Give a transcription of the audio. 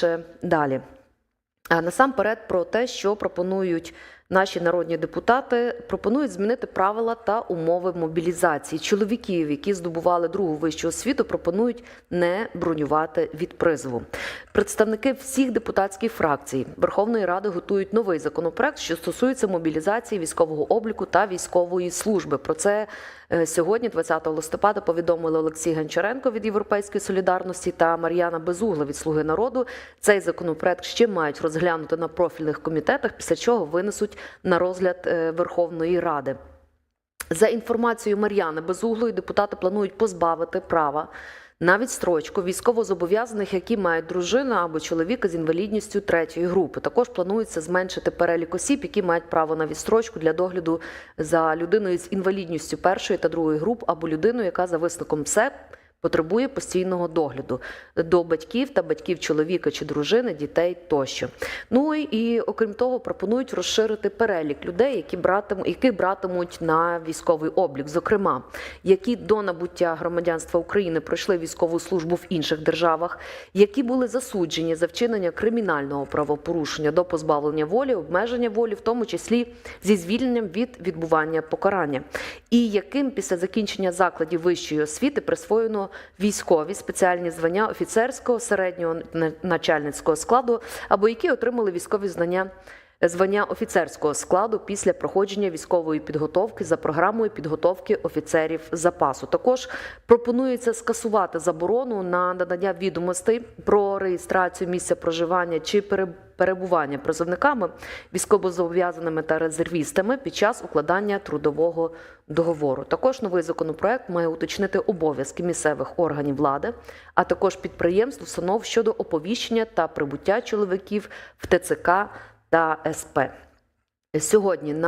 детальніше далі. Насамперед про те, що пропонують наші народні депутати, пропонують змінити правила та умови мобілізації. Чоловіків, які здобували другу вищу освіту, пропонують не бронювати від призову. Представники всіх депутатських фракцій Верховної Ради готують новий законопроект, що стосується мобілізації військового обліку та військової служби. Про це е, сьогодні, 20 листопада, повідомили Олексій Гончаренко від Європейської солідарності та Мар'яна Безугла від Слуги народу. Цей законопроект ще мають розглянути на профільних комітетах, після чого винесуть на розгляд е, Верховної Ради. За інформацією Мар'яни Безуглої, депутати планують позбавити права на відстрочку військовозобов'язаних, які мають дружину або чоловіка з інвалідністю третьої групи. Також планується зменшити перелік осіб, які мають право на відстрочку для догляду за людиною з інвалідністю першої та другої груп, або людиною, яка за висновком МСЕП потребує постійного догляду до батьків та батьків чоловіка чи дружини, дітей тощо. Ну і, окрім того, пропонують розширити перелік людей, які братимуть, яких братимуть на військовий облік, зокрема, які до набуття громадянства України пройшли військову службу в інших державах, які були засуджені за вчинення кримінального правопорушення до позбавлення волі, обмеження волі, в тому числі зі звільненням від відбування покарання, і яким після закінчення закладів вищої освіти присвоєно військові спеціальні звання офіцерського середнього на- начальницького складу, або які отримали військові знання. Звання офіцерського складу після проходження військової підготовки за програмою підготовки офіцерів запасу. Також пропонується скасувати заборону на надання відомостей про реєстрацію місця проживання чи пере- перебування призовниками, військовозобов'язаними та резервістами під час укладання трудового договору. Також новий законопроект має уточнити обов'язки місцевих органів влади, а також підприємств, установ щодо оповіщення та прибуття чоловіків в ТЦК та СП. Сьогодні на